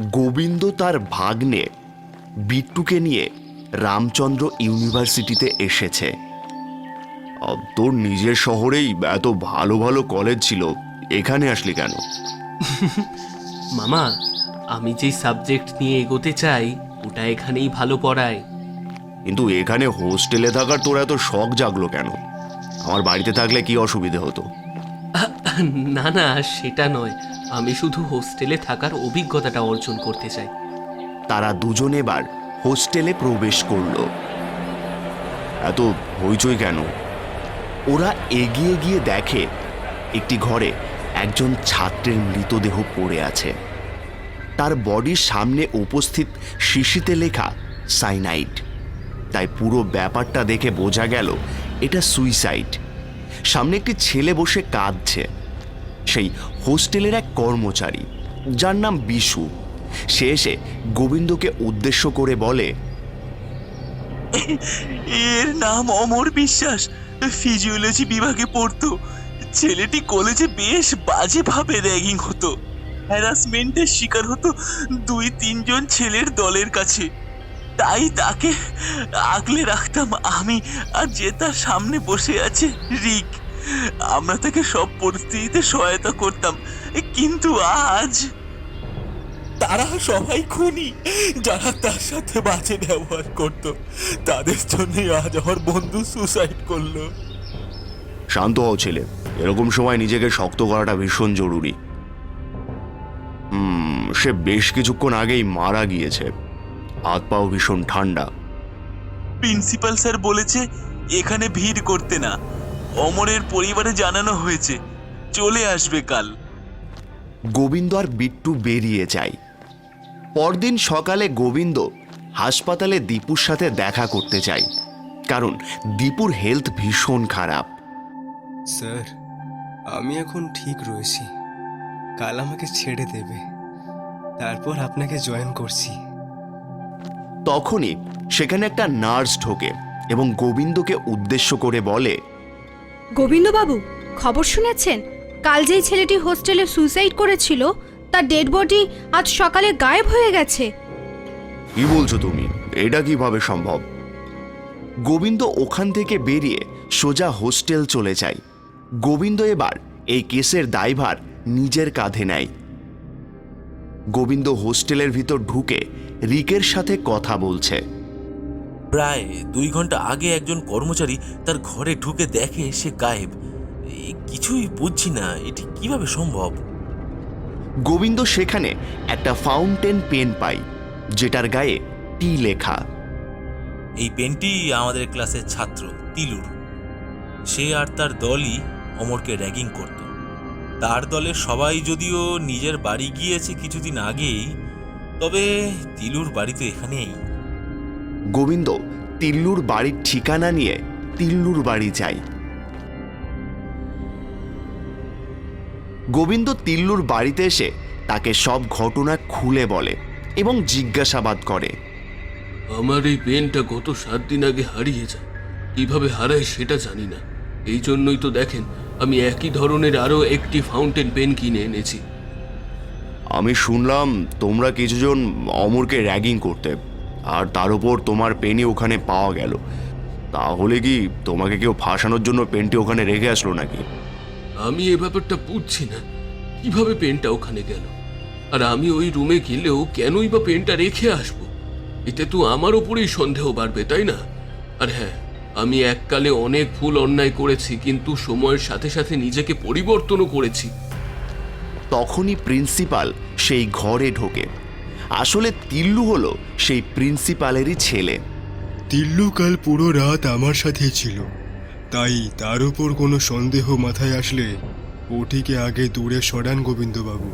গোবিন্দ তার ভাগ্নে বিট্টুকে নিয়ে রামচন্দ্র ইউনিভার্সিটিতে এসেছে। তোর নিজের শহরেই এত ভালো ভালো কলেজ ছিল এখানে আসলি কেন? মামা আমি যেই সাবজেক্ট নিয়ে এগোতে চাই ওটা এখানেই ভালো পড়ায়। কিন্তু এখানে হোস্টেলে থাকার তোর এত শখ জাগলো কেন? আমার বাড়িতে থাকলে কি অসুবিধে হতো? না না, সেটা নয়। আমি শুধু হোস্টেলে থাকার অভিজ্ঞতাটা অর্জন করতে চাই। তারা দুজন এবার হোস্টেলে প্রবেশ করল। এত হইচই কেন? ওরা এগিয়ে গিয়ে দেখে একটি ঘরে একজন ছাত্রের মৃতদেহ পড়ে আছে। তার বডির সামনে উপস্থিত শিশিতে লেখা সাইনাইড। তাই পুরো ব্যাপারটা দেখে বোঝা গেল, এটা সুইসাইড। সামনে একটি ছেলে বসে কাঁদছে। সেই হোস্টেলের এক কর্মচারী, যার নাম বিশু। সে এসে গোবিন্দকে উদ্দেশ্য করে বলে, এর নাম অমর বিশ্বাস। ফিজিওলজি বিভাগে পড়তো। ছেলেটি কলেজে বেশ বাজেভাবে র্যাগিং হতো। হ্যারাসমেন্টের শিকার হতো দুই তিনজন ছেলের দলের কাছে। তাই তাকে আগলে রাখতাম আমি। আর যে তার সামনে বসে আছে রিক। আমরা তাকে সব পরিস্থিতিতে সহায়তা করতাম কিন্তু আজ তারা সবাই খুনি যারা তার সাথে বাজে ব্যবহার করত। তাদের জন্যই আজ আমার বন্ধু সুসাইড করল। শান্ত হও ছেলে এরকম সময় নিজেকে শক্ত করাটা ভীষণ জরুরি। হুম সে বেশ কিছুক্ষণ আগেই মারা গিয়েছে। হাত পাও ভীষণ ঠান্ডা। প্রিন্সিপাল স্যার বলেছে এখানে ভিড় করতে না। অমরের পরিবারে জানানো হয়েছে চলে আসবে কাল। গোবিন্দ আর বিট্টু বেরিয়ে যায়। পরদিন সকালে গোবিন্দ হাসপাতালে দীপুর সাথে দেখা করতে চাই কারণ দীপুর হেলথ ভীষণ খারাপ। স্যার আমি এখন ঠিক রয়েছি। কাল আমাকে ছেড়ে দেবে। তারপর আপনাকে জয়েন করছি। তখনই সেখানে একটা নার্স ঢোকে এবং গোবিন্দকে উদ্দেশ্য করে বলে গোবিন্দবাবু, খবর শুনেছেন? কাল যেই ছেলেটি হোস্টেলে সুইসাইড করেছিল, তার ডেড বডি আজ সকালে গায়েব হয়ে গেছে। কি বলছো তুমি? এটা কীভাবে সম্ভব? গোবিন্দ ওখান থেকে বেরিয়ে সোজা হোস্টেল চলে যায়। গোবিন্দ এবার এই কেসের দায়ভার নিজের কাঁধে নেয়। গোবিন্দ হোস্টেলের ভিতর ঢুকে রিকের সাথে কথা বলছে। প্রায় দুই ঘণ্টা আগে একজন কর্মচারী তার ঘরে ঢুকে দেখে সে গায়েব। কিছুই বুঝছি না এটি কীভাবে সম্ভব? গোবিন্দ সেখানে একটা ফাউন্টেন পেন পাই যেটার গায়ে টি লেখা। এই পেনটি আমাদের ক্লাসের ছাত্র তিলুর। সে আর তার দলই অমরকে র্যাগিং করত। তার দলের সবাই যদিও নিজের বাড়ি গিয়েছে কিছুদিন আগেই তবে তিলুর বাড়ি তো এখানেই। গোবিন্দ তিল্লুর বাড়ির ঠিকানা নিয়ে তিল্লুর বাড়ি যায়। গোবিন্দ তিল্লুর বাড়িতে এসে তাকে সব ঘটনা খুলে বলে এবং জিজ্ঞাসাবাদ করে। আমার এই পেনটা গত সাত দিন আগে হারিয়ে যায় কীভাবে হারায় সেটা জানি না। এই জন্যই তো দেখেন আমি একই ধরনের আরও একটি ফাউন্টেন পেন কিনে এনেছি। আমি শুনলাম তোমরা কিছুজন অমরকে র্যাগিং করতে আর তার উপর তোমার পেনই ওখানে পাওয়া গেল। তাহলে কি তোমাকে কেউ ফাঁসানোর জন্য পেনটি ওখানে রেখে আসলো নাকি? আমি এ ব্যাপারটা বুঝছি না। কীভাবে পেনটা ওখানে গেল? আর আমি ওই রুমে গেলেও কেনই বা পেনটা রেখে আসব? এতে তো আমার ওপরেই সন্দেহ বাড়বে তাই না? আর হ্যাঁ আমি এককালে অনেক ভুল অন্যায় করেছি কিন্তু সময়ের সাথে সাথে নিজেকে পরিবর্তনও করেছি। তখনই প্রিন্সিপাল সেই ঘরে ঢোকে। আসলে তিল্লু হলো সেই প্রিন্সিপালেরই ছেলে। তিল্লু কাল পুরো রাত আমার সাথে ছিল। তাই তার উপর কোনো সন্দেহ মাথায় আসলে ওটিকে আগে দূরে সরান গোবিন্দবাবু।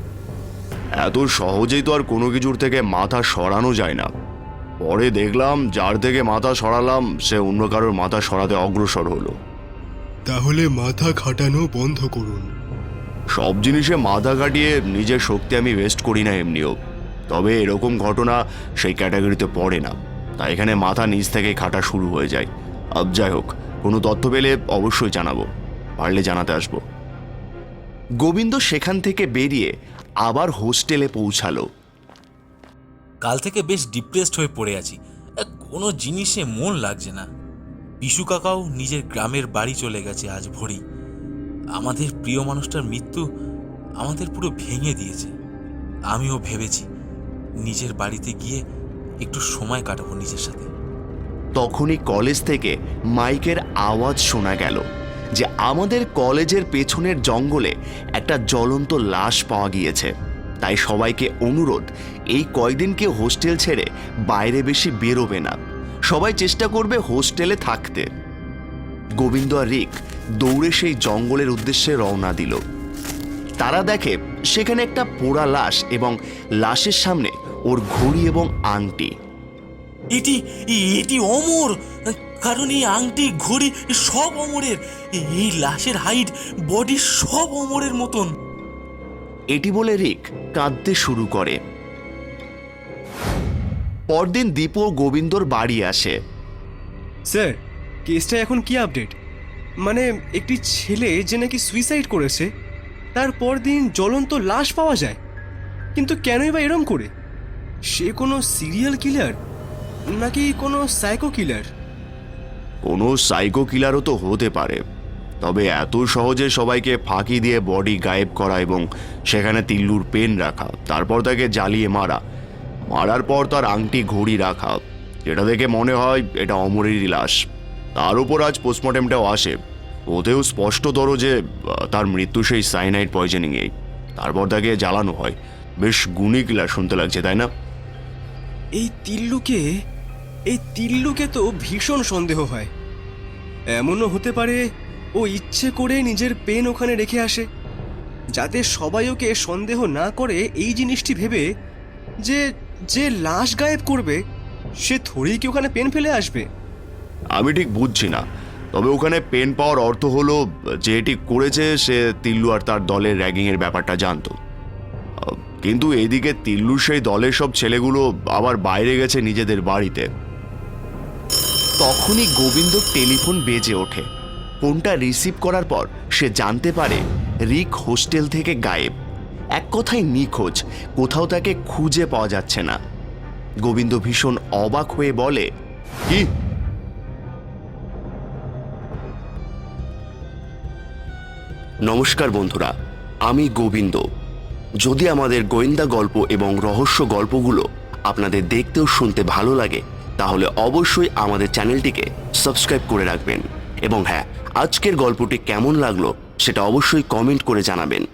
এত সহজেই তো আর কোনো কিছুর থেকে মাথা সরানো যায় না। পরে দেখলাম যার থেকে মাথা সরালাম সে অন্য কারোর মাথা সরাতে অগ্রসর হলো। তাহলে মাথা খাটানো বন্ধ করুন। সব জিনিসে মাথা কাটিয়ে নিজের শক্তি আমি ওয়েস্ট করি না এমনিও। তবে এরকম ঘটনা সেই ক্যাটাগরিতে পড়ে না। তাই এখানে মাথা নিচ থেকে খাটা শুরু হয়ে যায়। আব যাই হোক, কোনো তথ্য পেলে অবশ্যই জানাব। পারলে জানাতে আসব। গোবিন্দ সেখান থেকে বেরিয়ে আবার হোস্টেলে পৌঁছালো। কাল থেকে বেশ ডিপ্রেসড হয়ে পড়ে আছি। কোনো জিনিসে মন লাগছে না। বিশু কাকাও নিজের গ্রামের বাড়ি চলে গেছে আজ ভোরেই। আমাদের প্রিয় মানুষটার মৃত্যু আমাদের পুরো ভেঙে দিয়েছে। আমিও ভেবেছি নিজের বাড়িতে গিয়ে একটু সময় কাটাবো নিজের সাথে। তখনই কলেজ থেকে মাইকের আওয়াজ শোনা গেল যে আমাদের কলেজের পেছনের জঙ্গলে একটা জ্বলন্ত লাশ পাওয়া গিয়েছে। তাই সবাইকে অনুরোধ, এই কয়দিনকে হোস্টেল ছেড়ে বাইরে বেশি বেরোবে না। সবাই চেষ্টা করবে হোস্টেলে থাকতে। গোবিন্দ আর রিক দৌড়ে সেই জঙ্গলের উদ্দেশ্যে রওনা দিল। তারা দেখে সেখানে একটা পোড়া লাশ এবং লাশের সামনে ওর ঘড়ি এবং আংটি। এটি এটি অমর। কারণ এই আংটি ঘড়ি সব অমরের। এই লাশের হাইট বডি সব অমরের মতন। এটি বলে রিক কাঁদতে শুরু করে। পরদিন দীপু ও গোবিন্দর বাড়ি আসে। স্যার কেসটা এখন কি আপডেট? মানে একটি ছেলে যে নাকি সুইসাইড করেছে? তারপর দিন জ্বলন্ত লাশ পাওয়া যায়। কিন্তু কেনই বা এরম করে? সে কোনো সিরিয়াল কিলার নাকি কোনো সাইকো কিলার কোনো সাইকো কিলারও তো হতে পারে। তবে এত সহজে সবাইকে ফাঁকি দিয়ে বডি গায়েব করা এবং সেখানে তিল্লুর পেন রাখা, তারপর তাকে জ্বালিয়ে মারা। মারার পর তার আংটি ঘড়ি রাখা। যেটা দেখে মনে হয় এটা অমরেরই লাশ। তার উপর আজ পোস্টমর্টেমটাও আসে। ওতেও স্পষ্টতর যে তার মৃত্যু সেই সাইনাইড পয়জনিংয়েই তারপর তাকে জ্বালানো হয়। বেশ গুণী কিলার শুনতে লাগছে তাই না? এই তিল্লুকে এই তিল্লুকে তো ভীষণ সন্দেহ হয়। এমনও হতে পারে ও ইচ্ছে করে নিজের পেন ওখানে রেখে আসে। যাতে সবাই ওকে সন্দেহ না করে এই জিনিসটি ভেবে যে যে লাশ গায়েব করবে সে থোড়েই কি ওখানে পেন ফেলে আসবে? আমি ঠিক বুঝছি না। তবে ওখানে পেন পাওয়ার অর্থ হলো, যে এটি করেছে, সে তিল্লু আর তার দলের র্যাগিংয়ের ব্যাপারটা জানতো। কিন্তু এদিকে তিল্লুর সেই দলের সব ছেলেগুলো আবার বাইরে গেছে নিজেদের বাড়িতে। তখনই গোবিন্দ টেলিফোন বেজে ওঠে। ফোনটা রিসিভ করার পর সে জানতে পারে রিক হোস্টেল থেকে গায়েব। এক কথায় নিখোঁজ, কোথাও তাকে খুঁজে পাওয়া যাচ্ছে না। গোবিন্দ ভীষণ অবাক হয়ে বলে, কি? নমস্কার বন্ধুরা, আমি গোবিন্দ। যদি আমাদের গোয়েন্দা গল্প এবং রহস্য গল্পগুলো আপনাদের দেখতে ও শুনতে ভালো লাগে, তাহলে অবশ্যই আমাদের চ্যানেলটিকে সাবস্ক্রাইব করে রাখবেন। এবং হ্যাঁ আজকের গল্পটি কেমন লাগল সেটা অবশ্যই কমেন্ট করে জানাবেন।